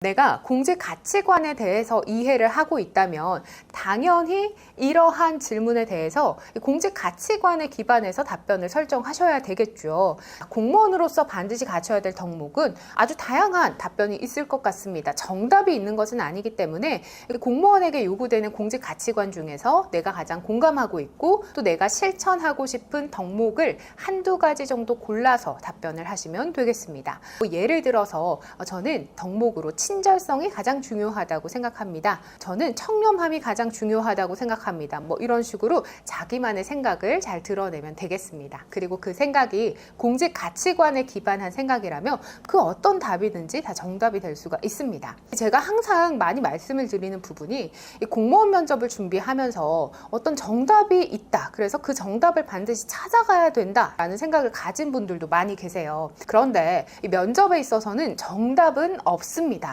내가 공직 가치관에 대해서 이해를 하고 있다면 당연히 이러한 질문에 대해서 이 공직 가치관에 기반해서 답변을 설정하셔야 되겠죠. 공무원으로서 반드시 갖춰야 될 덕목은 아주 다양한 답변이 있을 것 같습니다. 정답이 있는 것은 아니기 때문에 공무원에게 요구되는 공직 가치관 중에서 내가 가장 공감하고 있고 또 내가 실천하고 싶은 덕목을 한두 가지 정도 골라서 답변을 하시면 되겠습니다. 뭐 예를 들어서 어, 저는 덕목으로 친절성이 가장 중요하다고 생각합니다. 저는 청렴함이 가장 중요하다고 생각합니다. 뭐 이런 식으로 자기만의 생각을 잘 드러내면 되겠습니다. 그리고 그 생각이 공직 가치관에 기반한 생각이라면 그 어떤 답이든지 다 정답이 될 수가 있습니다. 제가 항상 많이 말씀을 드리는 부분이 이 공무원 면접을 준비하면서 어떤 정답이 있다. 그래서 그 정답을 반드시 찾아가야 된다라는 생각을 가진 분들도 많이 계세요. 그런데 이 면접에 있어서는 정답은 없습니다.